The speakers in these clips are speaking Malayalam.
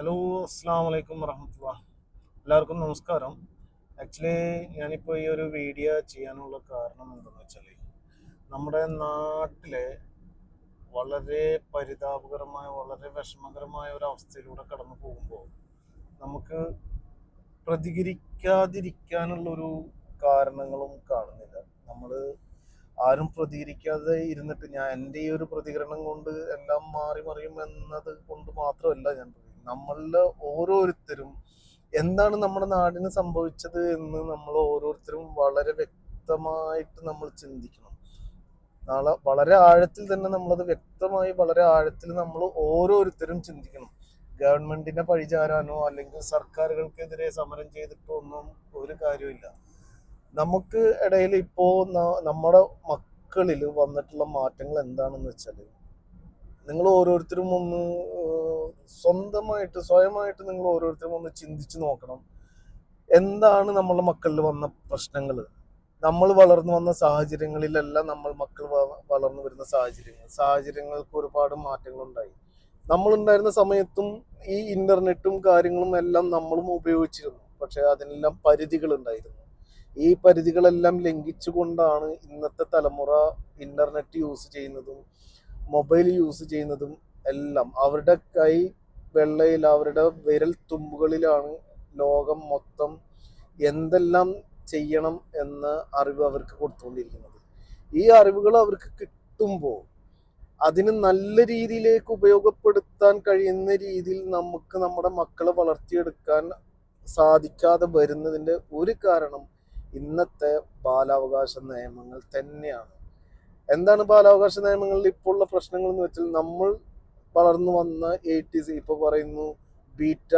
ഹലോ അസ്സാം വലൈക്കും വറഹമത്തുള്ള എല്ലാവർക്കും നമസ്കാരം ആക്ച്വലി ഞാനിപ്പോൾ ഈ ഒരു വീഡിയോ ചെയ്യാനുള്ള കാരണം എന്താണെന്ന് വെച്ചാൽ നമ്മുടെ നാട്ടിലെ വളരെ പരിതാപകരമായ വളരെ വിഷമകരമായ ഒരു അവസ്ഥയിലൂടെ കടന്നു പോകുമ്പോൾ നമുക്ക് പ്രതികരിക്കാതിരിക്കാനുള്ളൊരു കാരണങ്ങളും കാണുന്നില്ല നമ്മൾ ആരും പ്രതികരിക്കാതെ ഇരുന്നിട്ട് ഞാൻ എന്റെ ഈ ഒരു പ്രതികരണം കൊണ്ട് എല്ലാം മാറി മറിയും എന്നത് കൊണ്ട് മാത്രമല്ല ഞാൻ പറയുന്നത്. നമ്മളിൽ ഓരോരുത്തരും എന്താണ് നമ്മുടെ നാടിന് സംഭവിച്ചത് എന്ന് നമ്മൾ ഓരോരുത്തരും വളരെ വ്യക്തമായിട്ട് നമ്മൾ ചിന്തിക്കണം. നാളെ വളരെ ആഴത്തിൽ തന്നെ നമ്മളത് വ്യക്തമായി വളരെ ആഴത്തിൽ നമ്മൾ ഓരോരുത്തരും ചിന്തിക്കണം. ഗവൺമെന്റിനെ പഴിചാരാനോ അല്ലെങ്കിൽ സർക്കാരുകൾക്കെതിരെ സമരം ചെയ്തിട്ടോ ഒന്നും ഒരു കാര്യമില്ല നമുക്ക് ഇടയിൽ ഇപ്പോ നമ്മുടെ മക്കളിൽ വന്നിട്ടുള്ള മാറ്റങ്ങൾ എന്താണെന്ന് വെച്ചാൽ നിങ്ങൾ ഓരോരുത്തരും ഒന്ന് സ്വന്തമായിട്ട് സ്വയമായിട്ട് നിങ്ങൾ ഓരോരുത്തരും ഒന്ന് ചിന്തിച്ചു നോക്കണം. എന്താണ് നമ്മളുടെ മക്കളിൽ വന്ന പ്രശ്നങ്ങൾ? നമ്മൾ വളർന്നു വന്ന സാഹചര്യങ്ങളിലല്ല നമ്മൾ മക്കൾ വളർന്നു വരുന്ന സാഹചര്യങ്ങൾ. സാഹചര്യങ്ങൾക്ക് ഒരുപാട് മാറ്റങ്ങളുണ്ടായി. നമ്മളുണ്ടായിരുന്ന സമയത്തും ഈ ഇന്റർനെറ്റും കാര്യങ്ങളും എല്ലാം നമ്മളും ഉപയോഗിച്ചിരുന്നു. പക്ഷെ അതിനെല്ലാം പരിധികൾ ഉണ്ടായിരുന്നു ഈ പരിധികളെല്ലാം ലംഘിച്ചുകൊണ്ടാണ് ഇന്നത്തെ തലമുറ ഇന്റർനെറ്റ് യൂസ് ചെയ്യുന്നതും മൊബൈൽ യൂസ് ചെയ്യുന്നതും എല്ലാം. അവരുടെ കൈ വെള്ളയിൽ അവരുടെ വിരൽ തുമ്പുകളിലാണ് ലോകം മൊത്തം എന്തെല്ലാം ചെയ്യണം എന്ന അറിവ് അവർക്ക് കൊടുത്തുകൊണ്ടിരിക്കുന്നത്. ഈ അറിവുകൾ അവർക്ക് കിട്ടുമ്പോൾ അതിന് നല്ല രീതിയിലേക്ക് ഉപയോഗപ്പെടുത്താൻ കഴിയുന്ന രീതിയിൽ നമുക്ക് നമ്മുടെ മക്കളെ വളർത്തിയെടുക്കാൻ സാധിക്കാതെ വരുന്നതിന്റെ ഒരു കാരണം ഇന്നത്തെ ബാലാവകാശ നിയമങ്ങൾ തന്നെയാണ്. എന്താണ് ബാലാവകാശ നിയമങ്ങളിൽ ഇപ്പോൾ ഉള്ള പ്രശ്നങ്ങൾ എന്ന് വെച്ചാൽ നമ്മൾ വളർന്നു വന്ന എയ്റ്റീസ് ഇപ്പൊ പറയുന്നു ബീറ്റ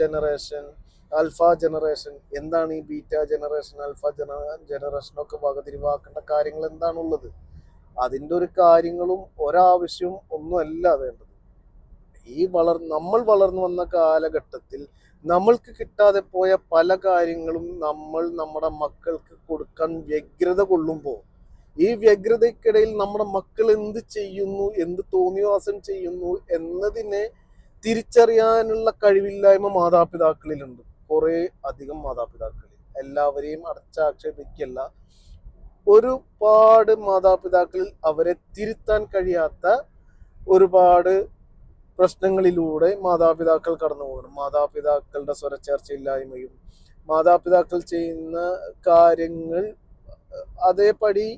ജനറേഷൻ അൽഫ ജനറേഷൻ. എന്താണ് ഈ ബീറ്റ ജനറേഷൻ അൽഫ ജന ജനറേഷൻ ഒക്കെ വകതിരിവാക്കേണ്ട കാര്യങ്ങൾ എന്താണുള്ളത്? അതിന്റെ ഒരു കാര്യങ്ങളും ഒരാവശ്യവും ഒന്നുമല്ല വേണ്ടത്. ഈ വളർ നമ്മൾ വളർന്നു വന്ന കാലഘട്ടത്തിൽ നമ്മൾക്ക് കിട്ടാതെ പോയ പല കാര്യങ്ങളും നമ്മൾ നമ്മുടെ മക്കൾക്ക് കൊടുക്കാൻ വ്യഗ്രത കൊള്ളുമ്പോൾ ഈ വ്യഗ്രതയ്ക്കിടയിൽ നമ്മുടെ മക്കൾ എന്ത് ചെയ്യുന്നു എന്ത് തോന്നിവാസം ചെയ്യുന്നു എന്നതിനെ തിരിച്ചറിയാനുള്ള കഴിവില്ലായ്മ മാതാപിതാക്കളിലുണ്ട്. കുറെ അധികം മാതാപിതാക്കളിൽ എല്ലാവരെയും അടച്ചാക്ഷേപിക്കല്ല. ഒരുപാട് മാതാപിതാക്കളിൽ അവരെ തിരുത്താൻ കഴിയാത്ത ഒരുപാട് പ്രശ്നങ്ങളിലൂടെ മാതാപിതാക്കൾ കടന്നു പോകുന്നു. മാതാപിതാക്കളുടെ സ്വരച്ചേർച്ചയില്ലായ്മയും മാതാപിതാക്കൾ ചെയ്യുന്ന കാര്യങ്ങൾ അതേപടി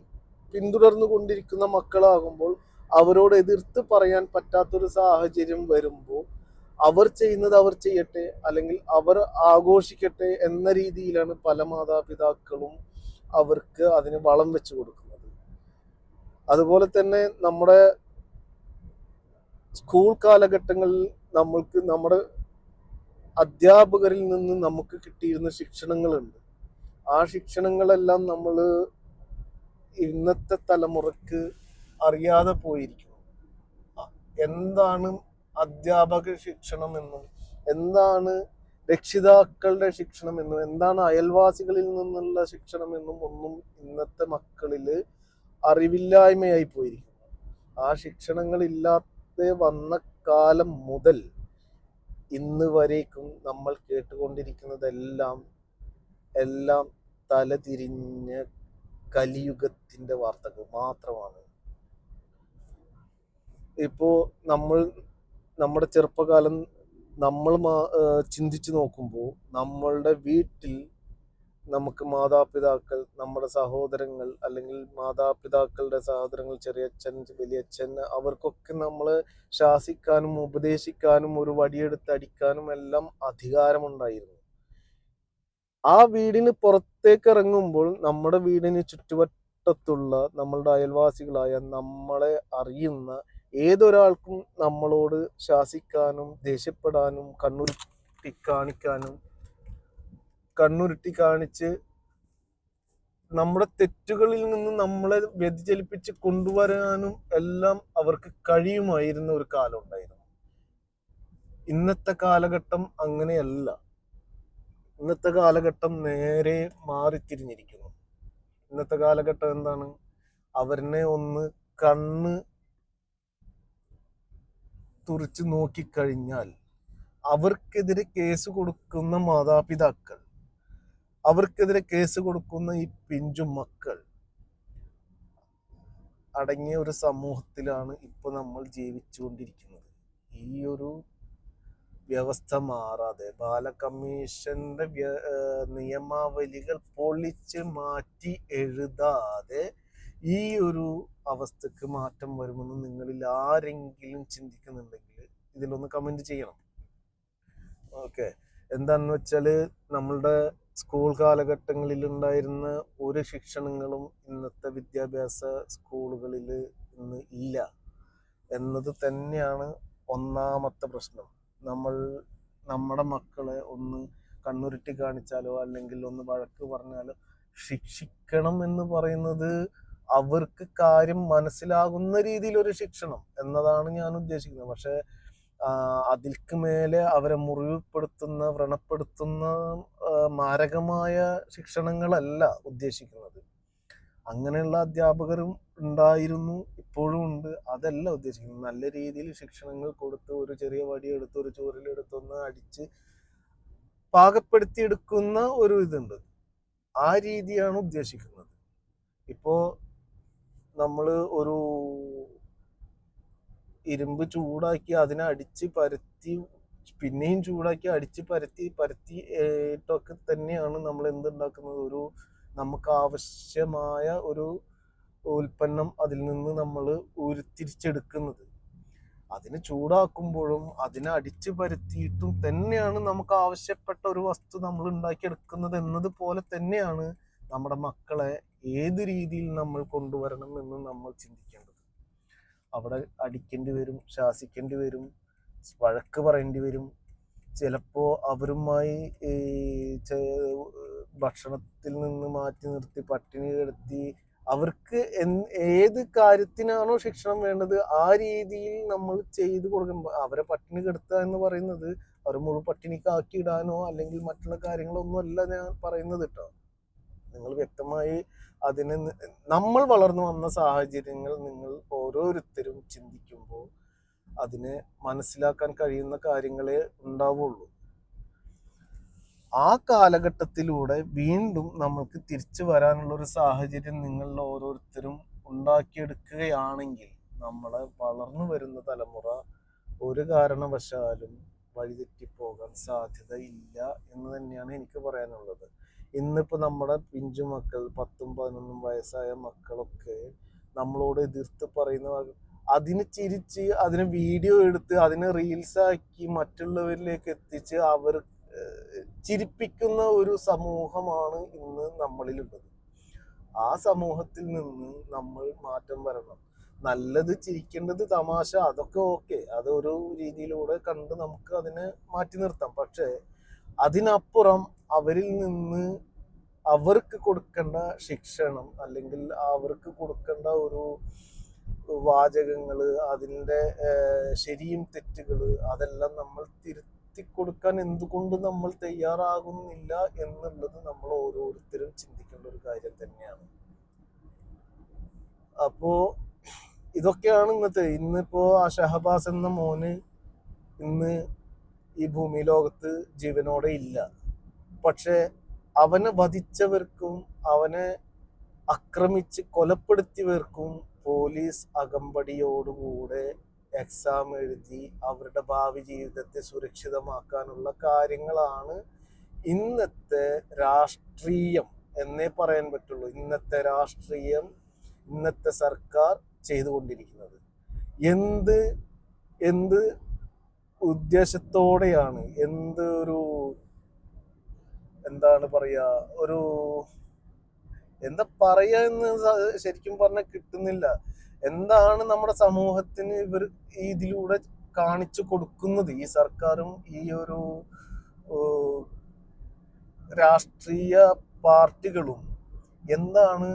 പിന്തുടർന്നു കൊണ്ടിരിക്കുന്ന മക്കളാകുമ്പോൾ അവരോട് എതിർത്ത് പറയാൻ പറ്റാത്തൊരു സാഹചര്യം വരുമ്പോൾ അവർ ചെയ്യുന്നത് അവർ ചെയ്യട്ടെ അല്ലെങ്കിൽ അവർ ആഘോഷിക്കട്ടെ എന്ന രീതിയിലാണ് പല മാതാപിതാക്കളും അവർക്ക് അതിന് വളം വെച്ചു കൊടുക്കുന്നത്. അതുപോലെ തന്നെ നമ്മുടെ സ്കൂൾ കാലഘട്ടങ്ങളിൽ നമ്മൾക്ക് നമ്മുടെ അധ്യാപകരിൽ നിന്ന് നമുക്ക് കിട്ടിയിരുന്ന ശിക്ഷണങ്ങളുണ്ട്. ആ ശിക്ഷണങ്ങളെല്ലാം നമ്മൾ ഇന്നത്തെ തലമുറയ്ക്ക് അറിയാതെ പോയിരിക്കുന്നു. എന്താണ് അധ്യാപക ശിക്ഷണം എന്നും എന്താണ് രക്ഷിതാക്കളുടെ ശിക്ഷണം എന്നും എന്താണ് അയൽവാസികളിൽ നിന്നുള്ള ശിക്ഷണം എന്നും ഒന്നും ഇന്നത്തെ മക്കളിൽ അറിവില്ലായ്മയായി പോയിരിക്കുന്നു. ആ ശിക്ഷണങ്ങൾ ഇല്ലാതെ വന്ന കാലം മുതൽ ഇന്ന് വരേക്കും നമ്മൾ കേട്ടുകൊണ്ടിരിക്കുന്നതെല്ലാം എല്ലാം തലതിരിഞ്ഞ കലിയുഗത്തിന്റെ വാർത്തകൾ മാത്രമാണ്. ഇപ്പോ നമ്മൾ നമ്മുടെ ചെറുപ്പകാലം നമ്മൾ ചിന്തിച്ചു നോക്കുമ്പോൾ നമ്മളുടെ വീട്ടിൽ നമുക്ക് മാതാപിതാക്കൾ നമ്മുടെ സഹോദരങ്ങൾ അല്ലെങ്കിൽ മാതാപിതാക്കളുടെ സഹോദരങ്ങൾ ചെറിയച്ഛൻ വലിയച്ഛൻ അവർക്കൊക്കെ നമ്മൾ ശാസിക്കാനും ഉപദേശിക്കാനും ഒരു വടിയെടുത്ത് അടിക്കാനും എല്ലാം അധികാരമുണ്ടായിരുന്നു. ആ വീടിന് പുറത്തേക്ക് ഇറങ്ങുമ്പോൾ നമ്മുടെ വീടിന് ചുറ്റുവട്ടത്തുള്ള നമ്മളുടെ അയൽവാസികളായ നമ്മളെ അറിയുന്ന ഏതൊരാൾക്കും നമ്മളോട് ശാസിക്കാനും ദേഷ്യപ്പെടാനും കണ്ണുരുട്ടി കാണിക്കാനും കണ്ണുരുട്ടി കാണിച്ച് നമ്മുടെ തെറ്റുകളിൽ നിന്ന് നമ്മളെ വ്യതിചലിപ്പിച്ച് കൊണ്ടുവരാനും എല്ലാം അവർക്ക് കഴിയുമായിരുന്ന ഒരു കാലം ഉണ്ടായിരുന്നു. ഇന്നത്തെ കാലഘട്ടം അങ്ങനെയല്ല. ഇന്നത്തെ കാലഘട്ടം നേരെ മാറിത്തിരിഞ്ഞിരിക്കുന്നു ഇന്നത്തെ കാലഘട്ടം എന്താണ്? അവരനെ ഒന്ന് കണ്ണ് തുറിച്ച് നോക്കിക്കഴിഞ്ഞാൽ അവർക്കെതിരെ കേസ് കൊടുക്കുന്ന മാതാപിതാക്കൾ അവർക്കെതിരെ കേസ് കൊടുക്കുന്ന ഈ പിഞ്ചു മക്കൾ അടങ്ങിയ ഒരു സമൂഹത്തിലാണ് ഇപ്പൊ നമ്മൾ ജീവിച്ചുകൊണ്ടിരിക്കുന്നത്. ഈ ഒരു വ്യവസ്ഥ മാറാതെ ബാല കമ്മീഷന്റെ വ്യ- നിയമാവലികൾ പൊളിച്ച് മാറ്റി എഴുതാതെ ഈ ഒരു അവസ്ഥക്ക് മാറ്റം വരുമെന്ന് നിങ്ങളിൽ ആരെങ്കിലും ചിന്തിക്കുന്നുണ്ടെങ്കിൽ ഇതിലൊന്ന് കമന്റ് ചെയ്യണം. ഓക്കെ. എന്താന്ന് വെച്ചാൽ നമ്മളുടെ സ്കൂൾ കാലഘട്ടങ്ങളിൽ ഉണ്ടായിരുന്ന ഒരു ശിക്ഷണങ്ങളും ഇന്നത്തെ വിദ്യാഭ്യാസ സ്കൂളുകളിൽ ഇന്ന് ഇല്ല. എന്നത് തന്നെയാണ് ഒന്നാമത്തെ പ്രശ്നം. നമ്മൾ നമ്മുടെ മക്കളെ ഒന്ന് കണ്ണുരുട്ടി കാണിച്ചാലോ അല്ലെങ്കിൽ ഒന്ന് വഴക്ക് പറഞ്ഞാലോ ശിക്ഷിക്കണം എന്ന് പറയുന്നത് അവർക്ക് കാര്യം മനസ്സിലാകുന്ന രീതിയിൽ ഒരു ശിക്ഷണം എന്നതാണ് ഞാൻ ഉദ്ദേശിക്കുന്നത്. പക്ഷെ അതിൽക്ക് മേലെ അവരെ മുറിവുപ്പെടുത്തുന്ന വ്രണപ്പെടുത്തുന്ന മാരകമായ ശിക്ഷണങ്ങളല്ല ഉദ്ദേശിക്കുന്നത്. അങ്ങനെയുള്ള അധ്യാപകരും ഉണ്ടായിരുന്നു ഇപ്പോഴും ഉണ്ട്. അതല്ല ഉദ്ദേശിക്കുന്നത്. നല്ല രീതിയിൽ ശിക്ഷണങ്ങൾ കൊടുത്ത് ഒരു ചെറിയ വടി എടുത്ത് ഒരു ചൂരലെടുത്തൊന്ന് അടിച്ച് പാകപ്പെടുത്തിയെടുക്കുന്ന ഒരു ഇതുണ്ട്. ആ രീതിയാണ് ഉദ്ദേശിക്കുന്നത്. ഇപ്പോ നമ്മൾ ഒരു ഇരുമ്പ് ചൂടാക്കി അതിനെ അടിച്ച് പരത്തി പിന്നെയും ചൂടാക്കി അടിച്ച് പരത്തി പരത്തി ഇട്ടൊക്കെ തന്നെയാണ് നമ്മൾ എന്തുണ്ടാക്കുന്നത് ഒരു നമുക്ക് ആവശ്യമായ ഒരു ഉൽപ്പന്നം അതിൽ നിന്ന് നമ്മൾ ഉരുത്തിരിച്ചെടുക്കുന്നത്. അതിനെ ചൂടാക്കുമ്പോഴും അതിനെ അടിച്ചു പരത്തിയിട്ടും തന്നെയാണ് നമുക്ക് ആവശ്യപ്പെട്ട ഒരു വസ്തു നമ്മൾ ഉണ്ടാക്കിയെടുക്കുന്നത് എന്നതുപോലെ തന്നെയാണ് നമ്മുടെ മക്കളെ ഏത് രീതിയിൽ നമ്മൾ കൊണ്ടുവരണം എന്ന് നമ്മൾ ചിന്തിക്കേണ്ടത്. അവിടെ അടിക്കേണ്ടി വരും ശാസിക്കേണ്ടി വരും വഴക്ക് പറയേണ്ടി വരും. ചിലപ്പോൾ അവരുമായി ഭക്ഷണത്തിൽ നിന്ന് മാറ്റി നിർത്തി പട്ടിണി കിടത്തി അവർക്ക് ഏത് കാര്യത്തിനാണോ ശിക്ഷണം വേണ്ടത് ആ രീതിയിൽ നമ്മൾ ചെയ്തു കൊടുക്കുമ്പോൾ അവരെ പട്ടിണി കെടുത്തുക എന്ന് പറയുന്നത് അവർ മുഴുവൻ പട്ടിണിക്കാക്കി ഇടാനോ അല്ലെങ്കിൽ മറ്റുള്ള കാര്യങ്ങളോ ഒന്നും അല്ല ഞാൻ പറയുന്നത് കേട്ടോ നിങ്ങൾ വ്യക്തമായി അതിനെ നമ്മൾ വളർന്നു വന്ന സാഹചര്യങ്ങൾ നിങ്ങൾ ഓരോരുത്തരും ചിന്തിക്കുമ്പോൾ അതിനെ മനസ്സിലാക്കാൻ കഴിയുന്ന കാര്യങ്ങളെ ഉണ്ടാവുള്ളൂ. ആ കാലഘട്ടത്തിലൂടെ വീണ്ടും നമ്മൾക്ക് തിരിച്ചു വരാനുള്ള ഒരു സാഹചര്യം നിങ്ങളിൽ ഓരോരുത്തരും ഉണ്ടാക്കിയെടുക്കുകയാണെങ്കിൽ നമ്മളെ വളർന്നു വരുന്ന തലമുറ ഒരു കാരണവശാലും വഴിതെറ്റിപ്പോകാൻ സാധ്യത ഇല്ല എന്ന് തന്നെയാണ് എനിക്ക് പറയാനുള്ളത്. ഇന്നിപ്പോൾ നമ്മുടെ പിഞ്ചു മക്കൾ പത്തും പതിനൊന്നും വയസ്സായ മക്കളൊക്കെ നമ്മളോട് എതിർത്ത് പറയുന്ന അതിന് ചിരിച്ച് അതിന് വീഡിയോ എടുത്ത് അതിനെ റീൽസ് ആക്കി മറ്റുള്ളവരിലേക്ക് എത്തിച്ച് അവർ ഏഹ്, ചിരിപ്പിക്കുന്ന ഒരു സമൂഹമാണ് ഇന്ന് നമ്മളിലുള്ളത്. ആ സമൂഹത്തിൽ നിന്ന് നമ്മൾ മാറ്റം വരണം. നല്ലത് ചിരിക്കേണ്ടത് തമാശ അതൊക്കെ ഓക്കെ. അത് ഒരു രീതിയിലൂടെ കണ്ട് നമുക്ക് അതിനെ മാറ്റി നിർത്താം. പക്ഷേ അതിനപ്പുറം അവരിൽ നിന്ന് അവർക്ക് കൊടുക്കേണ്ട ശിക്ഷണം അല്ലെങ്കിൽ അവർക്ക് കൊടുക്കേണ്ട ഒരു വാചകങ്ങൾ അതിന്റെ ശരിയും തെറ്റുകൾ അതെല്ലാം നമ്മൾ തിരുത്തി കൊടുക്കാൻ എന്തുകൊണ്ട് നമ്മൾ തയ്യാറാകുന്നില്ല എന്നുള്ളത് നമ്മൾ ഓരോരുത്തരും ചിന്തിക്കേണ്ട ഒരു കാര്യം തന്നെയാണ്. അപ്പോ ഇതൊക്കെയാണ് ഇന്നത്തെ ഇന്നിപ്പോ ആ ഷഹബാസ് എന്ന മോന് ഇന്ന് ഈ ഭൂമി ലോകത്ത് ജീവനോടെ ഇല്ല. പക്ഷെ അവനെ വധിച്ചവർക്കും അവനെ ആക്രമിച്ച് കൊലപ്പെടുത്തിയവർക്കും പോലീസ് അകമ്പടിയോടുകൂടെ എക്സാം എഴുതി അവരുടെ ഭാവി ജീവിതത്തെ സുരക്ഷിതമാക്കാനുള്ള കാര്യങ്ങളാണ് ഇന്നത്തെ രാഷ്ട്രീയം എന്നേ പറയാൻ പറ്റുള്ളൂ. ഇന്നത്തെ രാഷ്ട്രീയം ഇന്നത്തെ സർക്കാർ ചെയ്തുകൊണ്ടിരിക്കുന്നത്. എന്ത് എന്ത് ഉദ്ദേശത്തോടെയാണ് എന്ത് ഒരു എന്താണ് പറയാ ഒരു എന്താ പറയാ എന്ന് ശരിക്കും പറഞ്ഞാൽ കിട്ടുന്നില്ല. എന്താണ് നമ്മുടെ സമൂഹത്തിന് ഇവർ ഇതിലൂടെ കാണിച്ചു കൊടുക്കുന്നത്? ഈ സർക്കാരും ഈ ഒരു രാഷ്ട്രീയ പാർട്ടികളും എന്താണ്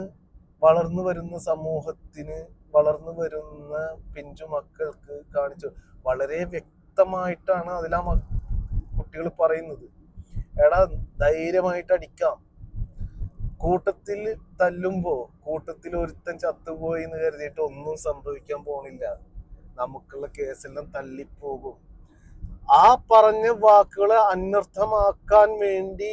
വളർന്നു വരുന്ന സമൂഹത്തിന് വളർന്നു വരുന്ന പിഞ്ചു മക്കൾക്ക് കാണിച്ചു? വളരെ വ്യക്തമായിട്ടാണ് അതിൽ ആ കുട്ടികൾ പറയുന്നത്. എടാ ധൈര്യമായിട്ട് അടിക്കാം. കൂട്ടത്തിൽ തല്ലുമ്പോ കൂട്ടത്തിൽ ഒരുത്തൻ ചത്തുപോയി എന്ന് കരുതിയിട്ട് ഒന്നും സംഭവിക്കാൻ പോണില്ല. നമുക്കുള്ള കേസെല്ലാം തള്ളിപ്പോകും. ആ പറഞ്ഞ വാക്കുകളെ അന്വർത്ഥമാക്കാൻ വേണ്ടി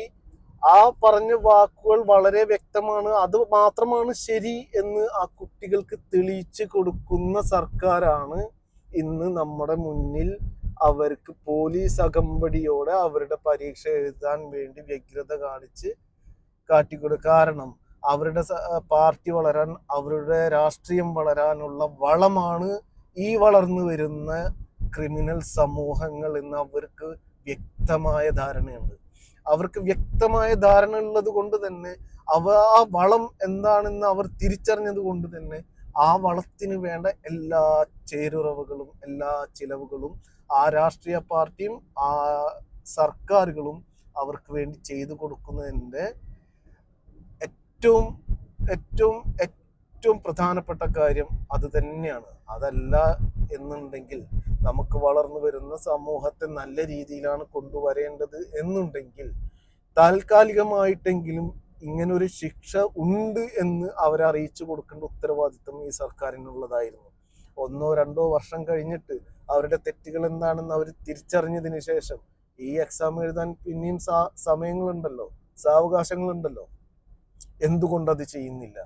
ആ പറഞ്ഞ വാക്കുകൾ വളരെ വ്യക്തമാണ്. അത് മാത്രമാണ് ശരി എന്ന് ആ കുട്ടികൾക്ക് തെളിയിച്ചു കൊടുക്കുന്ന സർക്കാരാണ് ഇന്ന് നമ്മുടെ മുന്നിൽ അവർക്ക് പോലീസ് അകമ്പടിയോടെ അവരുടെ പരീക്ഷ എഴുതാൻ വേണ്ടി വ്യഗ്രത കാണിച്ച് കാട്ടിക്കൊടുക്കുക കാരണം അവരുടെ പാർട്ടി വളരാൻ അവരുടെ രാഷ്ട്രീയം വളരാനുള്ള വളമാണ് ഈ വളർന്നു വരുന്ന ക്രിമിനൽ സമൂഹങ്ങൾ എന്ന് അവർക്ക് വ്യക്തമായ ധാരണയുണ്ട്. അവർക്ക് വ്യക്തമായ ധാരണ ഉള്ളത് കൊണ്ട് തന്നെ അവ ആ വളം എന്താണെന്ന് അവർ തിരിച്ചറിഞ്ഞത് കൊണ്ട് തന്നെ ആ വളത്തിന് വേണ്ട എല്ലാ ചേരുറവുകളും എല്ലാ ചിലവുകളും ആ രാഷ്ട്രീയ പാർട്ടിയും ആ സർക്കാരുകളും അവർക്ക് വേണ്ടി ചെയ്തു കൊടുക്കുന്നതിന്റെ ഏറ്റവും ഏറ്റവും ഏറ്റവും പ്രധാനപ്പെട്ട കാര്യം അത് തന്നെയാണ്. അതല്ല എന്നുണ്ടെങ്കിൽ നമുക്ക് വളർന്നു വരുന്ന സമൂഹത്തെ നല്ല രീതിയിലാണ് കൊണ്ടുവരേണ്ടത് എന്നുണ്ടെങ്കിൽ താൽക്കാലികമായിട്ടെങ്കിലും ഇങ്ങനൊരു ശിക്ഷ ഉണ്ട് എന്ന് അവരെ അറിയിച്ചു കൊടുക്കേണ്ട ഉത്തരവാദിത്വം ഈ സർക്കാരിനുള്ളതായിരുന്നു. ഒന്നോ രണ്ടോ വർഷം കഴിഞ്ഞിട്ട് അവരുടെ തെറ്റുകൾ എന്താണെന്ന് അവർ തിരിച്ചറിഞ്ഞതിന് ശേഷം ഈ എക്സാം എഴുതാൻ പിന്നെയും സമയങ്ങളുണ്ടല്ലോ സാവകാശങ്ങളുണ്ടല്ലോ. എന്തുകൊണ്ട് അത് ചെയ്യുന്നില്ല?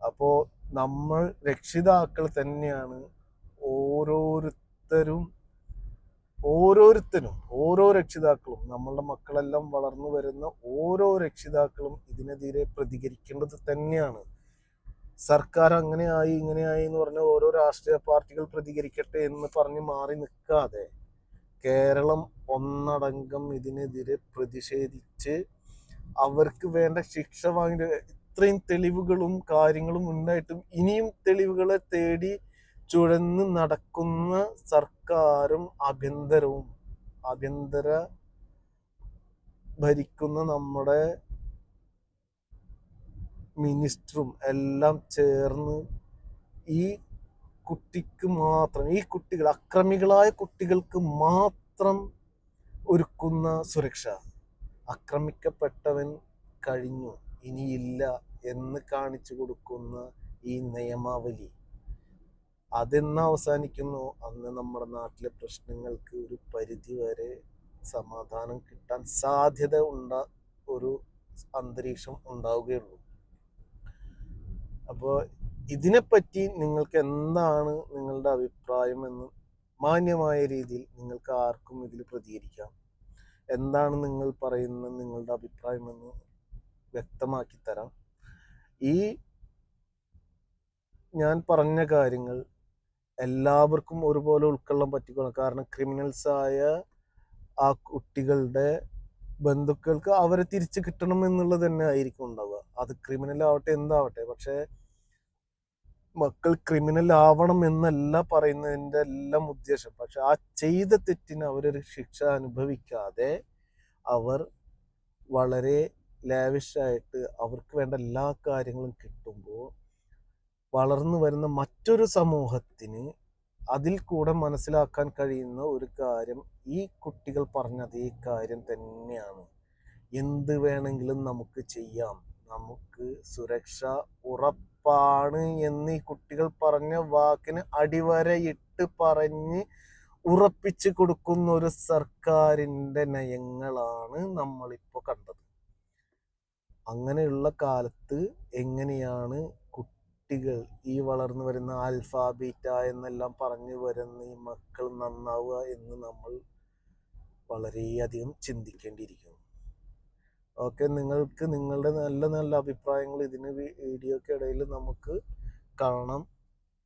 അപ്പോൾ നമ്മൾ രക്ഷിതാക്കൾ തന്നെയാണ് ഓരോരുത്തരും ഓരോരുത്തരും ഓരോ രക്ഷിതാക്കളും നമ്മളുടെ മക്കളെല്ലാം വളർന്നു വരുന്ന ഓരോ രക്ഷിതാക്കളും ഇതിനെതിരെ പ്രതികരിക്കേണ്ടത് തന്നെയാണ്. സർക്കാർ അങ്ങനെയായി ഇങ്ങനെയായി എന്ന് പറഞ്ഞ ഓരോ രാഷ്ട്രീയ പാർട്ടികൾ പ്രതികരിക്കട്ടെ എന്ന് പറഞ്ഞ് മാറി നിൽക്കാതെ കേരളം ഒന്നടങ്കം ഇതിനെതിരെ പ്രതിഷേധിച്ച് അവർക്ക് വേണ്ട ശിക്ഷ വാങ്ങി ഇത്രയും തെളിവുകളും കാര്യങ്ങളും ഉണ്ടായിട്ടും ഇനിയും തെളിവുകളെ തേടി ചുഴന്ന് നടക്കുന്ന സർക്കാരും അഭ്യന്തരവും അഭ്യന്തര ഭരിക്കുന്ന നമ്മുടെ മിനിസ്റ്ററും എല്ലാം ചേർന്ന് ഈ കുട്ടിക്ക് മാത്രം ഈ കുട്ടികൾ അക്രമികളായ കുട്ടികൾക്ക് മാത്രം ഒരുക്കുന്ന സുരക്ഷ. ആക്രമിക്കപ്പെട്ടവൻ കഴിഞ്ഞു ഇനിയില്ല എന്ന് കാണിച്ചു കൊടുക്കുന്ന ഈ നിയമാവലി. അതെന്ന് അവസാനിക്കുന്നു. അന്ന് നമ്മുടെ നാട്ടിലെ പ്രശ്നങ്ങൾക്ക് ഒരു പരിധി വരെ സമാധാനം കിട്ടാൻ സാധ്യത ഉണ്ട ഒരു അന്തരീക്ഷം ഉണ്ടാവുകയുള്ളൂ. അപ്പോൾ ഇതിനെപ്പറ്റി നിങ്ങൾക്ക് എന്താണ് നിങ്ങളുടെ അഭിപ്രായം എന്ന് മാന്യമായ രീതിയിൽ നിങ്ങൾക്ക് ആർക്കും ഇതിൽ പ്രതികരിക്കാം. എന്താണ് നിങ്ങൾ പറയുന്ന നിങ്ങളുടെ അഭിപ്രായം എന്ന് വ്യക്തമാക്കി തരാം. ഈ ഞാൻ പറഞ്ഞ കാര്യങ്ങൾ എല്ലാവർക്കും ഒരുപോലെ ഉൾക്കൊള്ളാൻ പറ്റിക്കണം. കാരണം ക്രിമിനൽസ് ആയ ആ കുട്ടികളുടെ ബന്ധുക്കൾക്ക് അവരെ തിരിച്ചു കിട്ടണം എന്നുള്ളത് തന്നെ ആയിരിക്കും ഉണ്ടാവുക. അത് ക്രിമിനൽ ആവട്ടെ എന്താവട്ടെ. പക്ഷെ മക്കൾ ക്രിമിനൽ ആവണം എന്നല്ല പറയുന്നതിന്റെ എല്ലാം ഉദ്ദേശം. പക്ഷെ ആ ചെയ്ത തെറ്റിന് അവരൊരു ശിക്ഷ അനുഭവിക്കാതെ അവർ വളരെ ലാവിഷായിട്ട് അവർക്ക് വേണ്ട എല്ലാ കാര്യങ്ങളും കിട്ടുമ്പോൾ വളർന്നു വരുന്ന മറ്റൊരു സമൂഹത്തിന് അതിൽ കൂടെ മനസ്സിലാക്കാൻ കഴിയുന്ന ഒരു കാര്യം ഈ കുട്ടികൾ പറഞ്ഞ ഈ കാര്യം തന്നെയാണ്. എന്ത് വേണമെങ്കിലും നമുക്ക് ചെയ്യാം. നമുക്ക് സുരക്ഷ ഉറപ്പാണ് എന്ന് ഈ കുട്ടികൾ പറഞ്ഞ വാക്കിന് അടിവരയിട്ട് പറഞ്ഞ് ഉറപ്പിച്ചു കൊടുക്കുന്ന ഒരു സർക്കാരിന്റെ നയങ്ങളാണ് നമ്മളിപ്പോൾ കണ്ടത്. അങ്ങനെയുള്ള കാലത്ത് എങ്ങനെയാണ് കുട്ടികൾ ഈ വളർന്നു വരുന്ന ആൽഫാബീറ്റ എന്നെല്ലാം പറഞ്ഞു വരുന്ന ഈ മക്കൾ നന്നാവുക എന്ന് നമ്മൾ വളരെയധികം ചിന്തിക്കേണ്ടിയിരിക്കുന്നു. ഓക്കെ നിങ്ങൾക്ക് നിങ്ങളുടെ നല്ല നല്ല അഭിപ്രായങ്ങൾ ഇതിന് വീഡിയോയ്ക്ക് ഇടയിൽ നമുക്ക് കാണാം.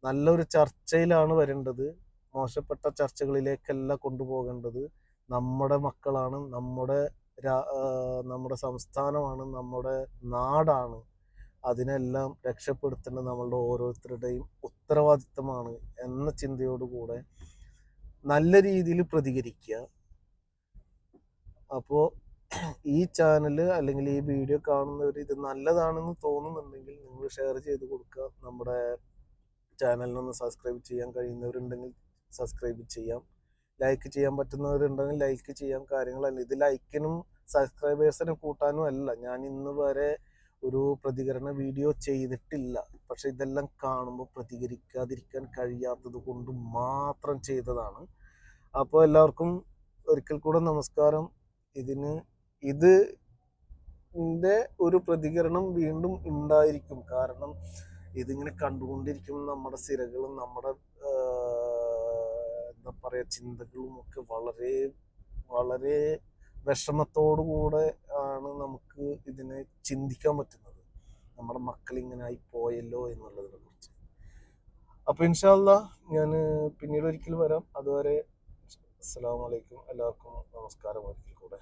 നല്ലൊരു ചർച്ചയിലാണ് വരേണ്ടത്. മോശപ്പെട്ട ചർച്ചകളിലേക്കല്ല കൊണ്ടുപോകേണ്ടത്. നമ്മുടെ മക്കളാണ് നമ്മുടെ നമ്മുടെ സംസ്ഥാനമാണ് നമ്മുടെ നാടാണ്. അതിനെല്ലാം രക്ഷപ്പെടുത്തേണ്ടത് നമ്മളുടെ ഓരോരുത്തരുടെയും ഉത്തരവാദിത്തമാണ് എന്ന ചിന്തയോടുകൂടെ നല്ല രീതിയിൽ പ്രതികരിക്കുക. അപ്പോൾ ഈ ചാനൽ അല്ലെങ്കിൽ ഈ വീഡിയോ കാണുന്നവർ ഇത് നല്ലതാണെന്ന് തോന്നുന്നുണ്ടെങ്കിൽ നിങ്ങൾ ഷെയർ ചെയ്ത് കൊടുക്കുക. നമ്മുടെ ചാനലിനൊന്ന് സബ്സ്ക്രൈബ് ചെയ്യാൻ കഴിയുന്നവരുണ്ടെങ്കിൽ സബ്സ്ക്രൈബ് ചെയ്യാം. ലൈക്ക് ചെയ്യാൻ പറ്റുന്നവരുണ്ടെങ്കിൽ ലൈക്ക് ചെയ്യാം. കാര്യങ്ങളല്ല ഇത് ലൈക്കിനും സബ്സ്ക്രൈബേഴ്സിനെ കൂട്ടാനും അല്ല. ഞാൻ ഇന്ന് വരെ ഒരു പ്രതികരണ വീഡിയോ ചെയ്തിട്ടില്ല. പക്ഷെ ഇതെല്ലാം കാണുമ്പോൾ പ്രതികരിക്കാതിരിക്കാൻ കഴിയാത്തത് കൊണ്ട് മാത്രം ചെയ്തതാണ്. അപ്പോൾ എല്ലാവർക്കും ഒരിക്കൽ കൂടെ നമസ്കാരം. ഇതിന് ഇത് ഒരു പ്രതികരണം വീണ്ടും ഉണ്ടായിരിക്കും. കാരണം ഇതിങ്ങനെ കണ്ടുകൊണ്ടിരിക്കും നമ്മുടെ സിരകളും നമ്മുടെ എന്താ പറയുക ചിന്തകളും ഒക്കെ വളരെ വളരെ വിഷമത്തോടു കൂടെ ആണ് നമുക്ക് ഇതിനെ ചിന്തിക്കാൻ പറ്റുന്നത്. നമ്മുടെ മക്കൾ ഇങ്ങനെ ആയി പോയല്ലോ എന്നുള്ളതിനെ കുറിച്ച്. അപ്പൊ ഇൻഷാല്ല ഞാൻ പിന്നീട് ഒരിക്കൽ വരാം. അതുവരെ അസ്സാം വലൈക്കും എല്ലാവർക്കും നമസ്കാരം ഒരിക്കൽ കൂടെ.